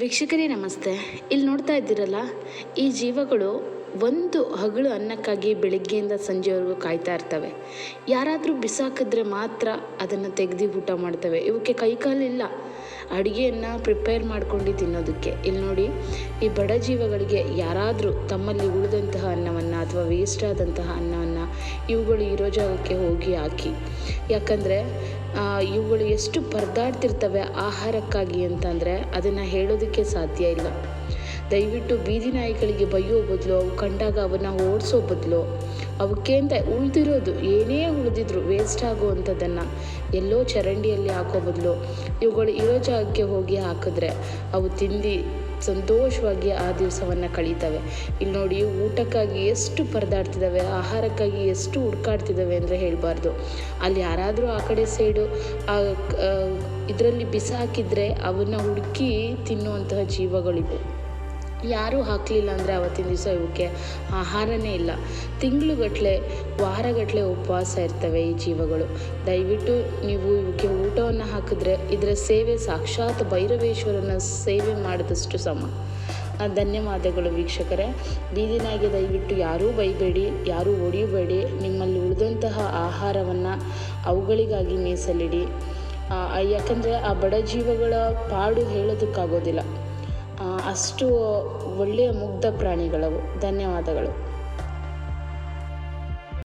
ವೀಕ್ಷಕರೇ, ನಮಸ್ತೆ. ಇಲ್ಲಿ ನೋಡ್ತಾ ಇದ್ದೀರಲ್ಲ, ಈ ಜೀವಗಳು ಒಂದು ಹಗಳು ಅನ್ನಕ್ಕಾಗಿ ಬೆಳಗ್ಗೆಯಿಂದ ಸಂಜೆವರೆಗೂ ಕಾಯ್ತಾ ಇರ್ತವೆ. ಯಾರಾದರೂ ಬಿಸಾಕಿದ್ರೆ ಮಾತ್ರ ಅದನ್ನು ತೆಗೆದು ಊಟ ಮಾಡ್ತವೆ. ಇವಕ್ಕೆ ಕೈಕಾಲಿಲ್ಲ ಅಡುಗೆಯನ್ನು ಪ್ರಿಪೇರ್ ಮಾಡ್ಕೊಂಡು ತಿನ್ನೋದಕ್ಕೆ. ಇಲ್ಲಿ ನೋಡಿ, ಈ ಬಡ ಜೀವಗಳಿಗೆ ಯಾರಾದರೂ ತಮ್ಮಲ್ಲಿ ಉಳಿದಂತಹ ಅನ್ನವನ್ನು ಅಥವಾ ವೇಸ್ಟ್ ಆದಂತಹ ಅನ್ನವನ್ನು ಇವುಗಳು ಇರೋ ಜಾಗಕ್ಕೆ ಹೋಗಿ ಹಾಕಿ. ಯಾಕಂದರೆ ಇವುಗಳು ಎಷ್ಟು ಪರದಾಡ್ತಿರ್ತವೆ ಆಹಾರಕ್ಕಾಗಿ ಅಂತಂದರೆ ಅದನ್ನು ಹೇಳೋದಕ್ಕೆ ಸಾಧ್ಯ ಇಲ್ಲ. ದಯವಿಟ್ಟು ಬೀದಿ ನಾಯಿಗಳಿಗೆ ಬೈಯೋ ಬದಲು, ಅವು ಕಂಡಾಗ ಅವನ್ನ ಓಡಿಸೋ ಬದಲು, ಅವಕ್ಕೆ ಅಂತ ಉಳಿದಿರೋದು ಏನೇ ಉಳಿದಿದ್ರು ವೇಸ್ಟ್ ಆಗುವಂಥದ್ದನ್ನು ಎಲ್ಲೋ ಚರಂಡಿಯಲ್ಲಿ ಹಾಕೋ ಬದಲು, ಇವುಗಳು ಇರೋ ಜಾಗಕ್ಕೆ ಹೋಗಿ ಹಾಕಿದ್ರೆ ಅವು ತಿಂದು ಸಂತೋಷವಾಗಿ ಆ ದಿವಸವನ್ನು ಕಳೀತವೆ. ಇಲ್ಲಿ ನೋಡಿ, ಊಟಕ್ಕಾಗಿ ಎಷ್ಟು ಪರದಾಡ್ತಿದ್ದಾವೆ ಆಹಾರಕ್ಕಾಗಿ ಎಷ್ಟು ಹುಡ್ಕಾಡ್ತಿದ್ದಾವೆ ಅಂದರೆ ಹೇಳಬಾರ್ದು. ಅಲ್ಲಿ ಯಾರಾದರೂ ಆ ಕಡೆ ಸೈಡು ಇದರಲ್ಲಿ ಬಿಸಾಕಿದರೆ ಅವನ್ನ ಹುಡುಕಿ ತಿನ್ನುವಂತಹ ಜೀವಗಳಿವೆ. ಯಾರೂ ಹಾಕಲಿಲ್ಲ ಅಂದರೆ ಅವತ್ತಿನ ದಿವಸ ಇವಕ್ಕೆ ಆಹಾರನೇ ಇಲ್ಲ. ತಿಂಗಳುಗಟ್ಟಲೆ ವಾರಗಟ್ಟಲೆ ಉಪವಾಸ ಇರ್ತವೆ ಈ ಜೀವಗಳು. ದಯವಿಟ್ಟು ನೀವು ಇವಕ್ಕೆ ಊಟವನ್ನು ಹಾಕಿದ್ರೆ ಇದರ ಸೇವೆ ಸಾಕ್ಷಾತ್ ಭೈರವೇಶ್ವರನ ಸೇವೆ ಮಾಡಿದಷ್ಟು ಸಮ. ಧನ್ಯವಾದಗಳು ವೀಕ್ಷಕರೇ. ಬೀದಿನಾಗೆ ದಯವಿಟ್ಟು ಯಾರೂ ಬೈಬೇಡಿ, ಯಾರೂ ಹೊಡಿಬೇಡಿ. ನಿಮ್ಮಲ್ಲಿ ಉಳಿದಂತಹ ಆಹಾರವನ್ನು ಅವುಗಳಿಗಾಗಿ ಮೀಸಲಿಡಿ. ಯಾಕಂದರೆ ಆ ಬಡ ಜೀವಗಳ ಪಾಡು ಹೇಳೋದಕ್ಕಾಗೋದಿಲ್ಲ. ಅಷ್ಟು ಒಳ್ಳೆಯ ಮುಗ್ಧ ಪ್ರಾಣಿಗಳವು ಧನ್ಯವಾದಗಳು.